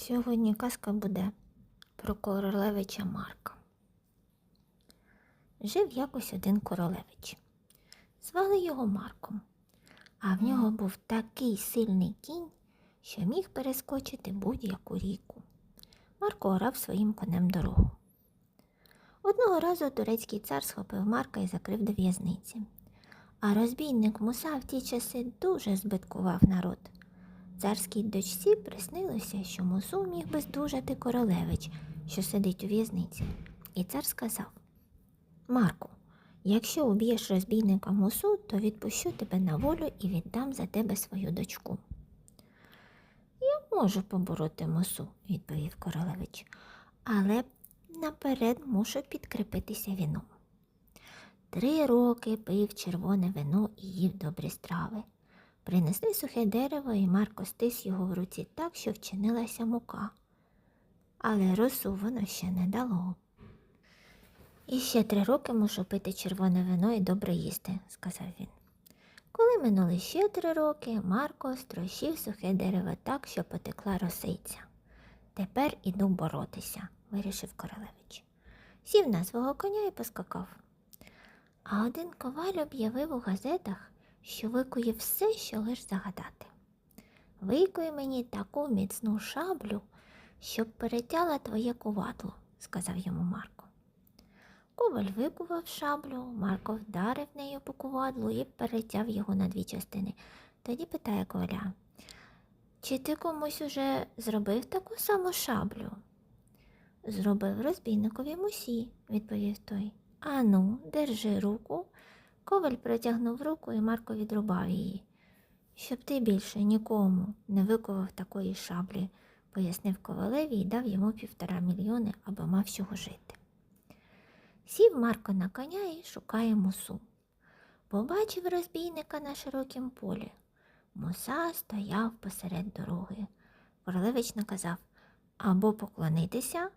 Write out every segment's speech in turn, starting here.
Сьогодні казка буде про королевича Марка. Жив якось один королевич. Звали його Марком, а в нього був такий сильний кінь, що міг перескочити будь-яку ріку. Марко орав своїм конем дорогу. Одного разу турецький цар схопив Марка і закрив до в'язниці. А розбійник Муса в ті часи дуже збиткував народ. Царській дочці приснилося, що мусу міг би здужати королевич, що сидить у в'язниці. І цар сказав Марку, якщо уб'єш розбійника мусу, то відпущу тебе на волю і віддам за тебе свою дочку. Я можу побороти мусу, відповів королевич, але наперед мушу підкріпитися віном. Три роки пив червоне вино і їв добрі страви. Принесли сухе дерево, і Марко стис його в руці так, що вчинилася мука. Але росу воно ще не дало. І ще три роки мушу пити червоне вино і добре їсти, сказав він. Коли минули ще три роки, Марко строщив сухе дерево так, що потекла росиця. Тепер іду боротися, вирішив королевич. Сів на свого коня і поскакав. А один коваль об'явив у газетах, що викує все, що лиш загадати. Викуй мені таку міцну шаблю, щоб перетяла твоє кувадло, сказав йому Марко. Коваль викував шаблю, Марко вдарив нею по кувадлу і перетяв його на дві частини. Тоді питає коваля, чи ти комусь уже зробив таку саму шаблю? Зробив розбійникові мусі, відповів той. Ану, держи руку. Коваль протягнув руку і Марко відрубав її. Щоб ти більше нікому не викував такої шаблі, пояснив ковалеві і дав йому півтора мільйони, аби мав чого жити. Сів Марко на коня і шукає мусу. Побачив розбійника на широкім полі. Муса стояв посеред дороги. Королевич наказав або поклонитися,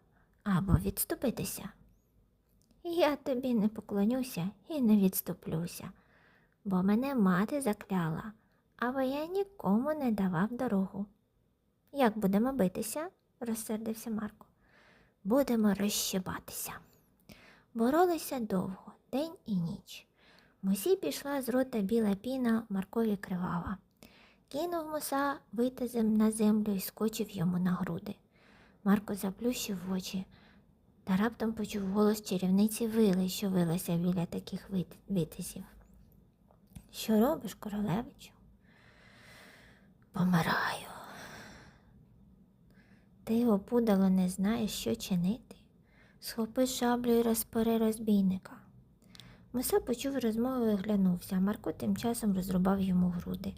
або відступитися. Я тобі не поклонюся і не відступлюся, бо мене мати закляла, аби я нікому не давав дорогу. Як будемо битися? розсердився Марко. Будемо розщебатися. Боролися довго, день і ніч. Мусі пішла з рота біла піна Маркові кривава. Кинув муса витязем на землю і скочив йому на груди. Марко заплющив очі та раптом почув голос чарівниці вили, що вилася біля таких вит- витязів. Що робиш, королевичу? Помираю. Ти, опудало, не знаєш, що чинити. Схопи шаблю і розпори розбійника. Муса почув розмову і оглянувся, а Марко тим часом розрубав йому груди.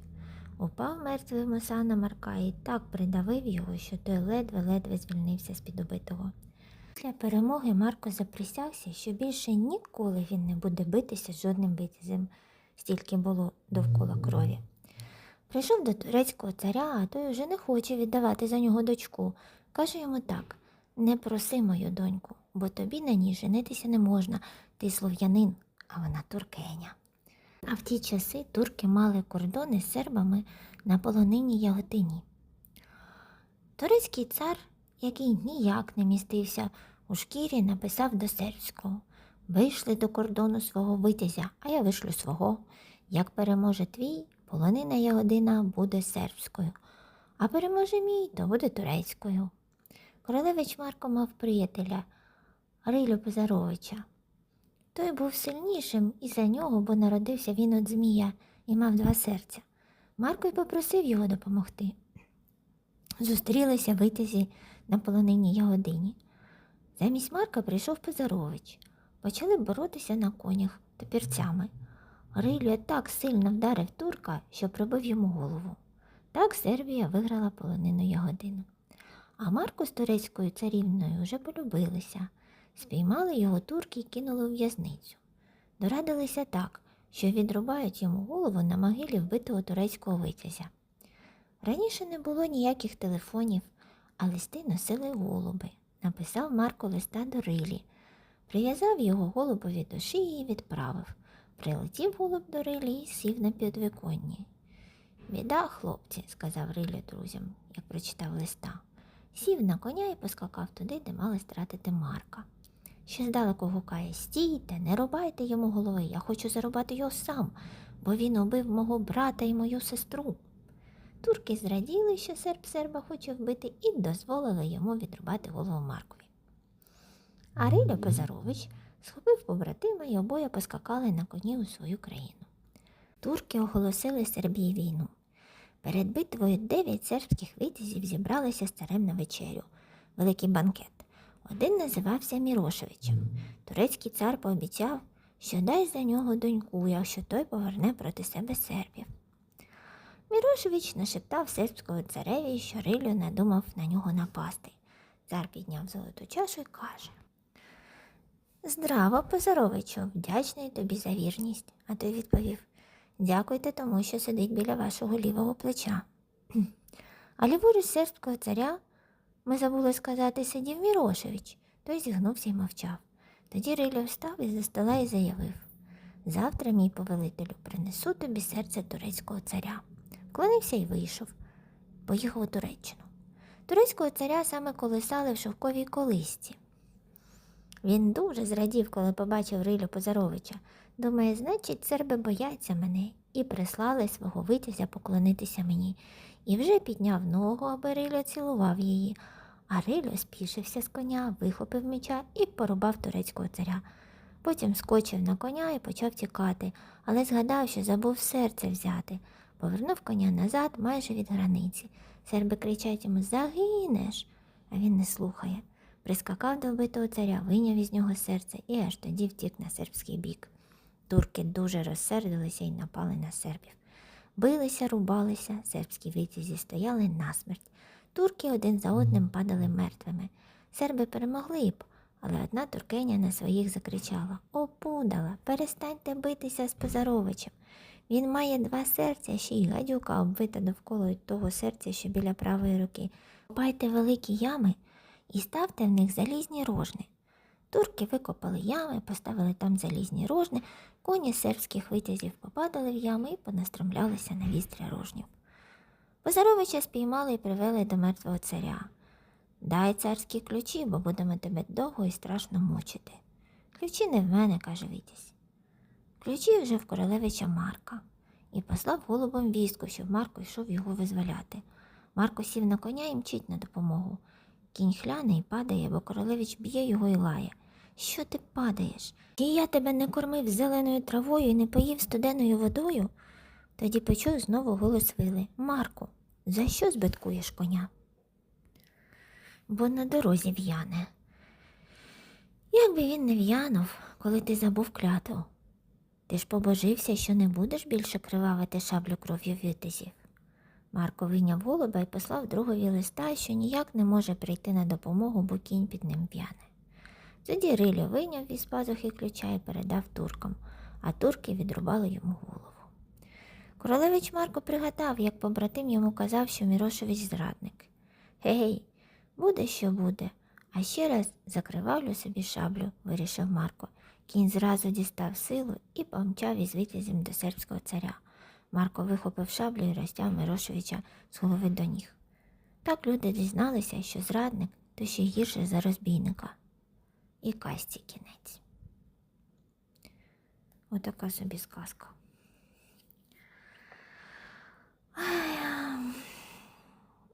Упав мертвий муса на Марка і так придавив його, що той ледве-ледве звільнився з-під убитого. Після перемоги Марко заприсягся, що більше ніколи він не буде битися з жодним витязем, стільки було довкола крові. Прийшов до турецького царя, а той уже не хоче віддавати за нього дочку. Каже йому так не проси мою доньку, бо тобі на ній женитися не можна. Ти слов'янин, а вона туркеня. А в ті часи турки мали кордони з сербами на полонині Яготині. Турецький цар, який ніяк не містився у шкірі, написав до сербського Вийшли до кордону свого витязя, а я вишлю свого. Як переможе твій, полонина Ягодина буде сербською, а переможе мій, то буде турецькою. Королевич Марко мав приятеля Рилю Позаровича. Той був сильнішим і за нього, бо народився він від Змія і мав два серця. Марко й попросив його допомогти. Зустрілися витязі на полонині Ягодині. Замість Марка прийшов Позарович. Почали боротися на конях топірцями. Рилю так сильно вдарив турка, що пробив йому голову. Так Сербія виграла полонину Ягодину. А Марко з турецькою царівною вже полюбилися. Спіймали його турки і кинули у в'язницю. Дорадилися так, що відрубають йому голову на могилі вбитого турецького витязя. Раніше не було ніяких телефонів, а листи носили голуби. Написав Марко листа до Рилі, прив'язав його голубові до шиї і відправив. Прилетів голуб до Рилі і сів на підвіконні. Біда, хлопці, сказав Риля друзям, як прочитав листа. сів на коня і поскакав туди, де мали стратити Марка. Ще здалеку гукає Стійте, не рубайте йому голови, я хочу зарубати його сам, бо він убив мого брата і мою сестру. Турки зраділи, що серб серба хоче вбити, і дозволили йому відрубати голову Маркові. А Риля Позарович схопив побратима і обоє поскакали на коні у свою країну. Турки оголосили Сербії війну. Перед битвою дев'ять сербських витязів зібралися з царем на вечерю, великий банкет. Один називався Мірошевичем. Турецький цар пообіцяв, що дасть за нього доньку, якщо той поверне проти себе сербів. Мірошевич нашептав сербського цареві, що Рилю надумав на нього напасти. Цар підняв золоту чашу і каже Здраво, Позаровичу, вдячний тобі за вірність. А той відповів Дякуйте тому, що сидить біля вашого лівого плеча. А ліворуч сербського царя, ми забули сказати, сидів Мірошевич. Той зігнувся і мовчав. Тоді Рилю встав із за стола і заявив Завтра, мій повелителю, принесу тобі серце турецького царя. Вклонився і вийшов, поїхав у Туреччину. Турецького царя саме колисали в шовковій колисці. Він дуже зрадів, коли побачив Рилю Позаровича. Думає, значить, серби бояться мене і прислали свого витязя поклонитися мені. І вже підняв ногу, аби Рилю цілував її. А Рилю спішився з коня, вихопив меча і порубав турецького царя. Потім скочив на коня і почав тікати, але згадав, що забув серце взяти. Повернув коня назад майже від границі. Серби кричать йому Загинеш, а він не слухає. Прискакав до вбитого царя, вийняв із нього серце і аж тоді втік на сербський бік. Турки дуже розсердилися і напали на сербів. Билися, рубалися, сербські витязі стояли насмерть. Турки один за одним падали мертвими. Серби перемогли б, але одна туркеня на своїх закричала Опудала, перестаньте битися з Позаровичем. Він має два серця, ще й гадюка обвита довкола того серця, що біля правої руки. Копайте великі ями і ставте в них залізні рожни. Турки викопали ями, поставили там залізні рожни, коні сербських витязів попадали в ями і понастромлялися на вістря рожнів. Позаровича спіймали і привели до мертвого царя. Дай царські ключі, бо будемо тебе довго і страшно мучити. Ключі не в мене, каже Вітязь. Ключі вже в королевича Марка і послав голубом вістку, щоб Марко йшов його визволяти. Марко сів на коня і мчить на допомогу. Кінь хляне і падає, бо королевич б'є його і лає. Що ти падаєш? І я тебе не кормив зеленою травою і не поїв студеною водою? Тоді почув знову голос вили. Марку, за що збиткуєш коня? Бо на дорозі в'яне. Як би він не в'янув, коли ти забув клятву. Ти ж побожився, що не будеш більше кривавити шаблю кров'ю вітизів. Марко вийняв голуба і послав другові листа, що ніяк не може прийти на допомогу, бо кінь під ним п'яне. Тоді Рилю вийняв із пазухи ключа і передав туркам, а турки відрубали йому голову. Королевич Марко пригадав, як побратим йому казав, що Мірошевич зрадник. Гей, буде, що буде. А ще раз закривавлю собі шаблю, вирішив Марко. Кінь зразу дістав силу і помчав із витязем до сербського царя. Марко вихопив шаблю і розтяв Мирошевича з голови до ніг. Так люди дізналися, що зрадник то ще гірше за розбійника. І касті кінець. Отака собі сказка.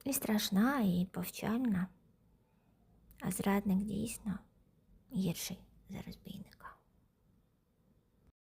І страшна, і повчальна. А зрадник дійсно гірший за розбійника.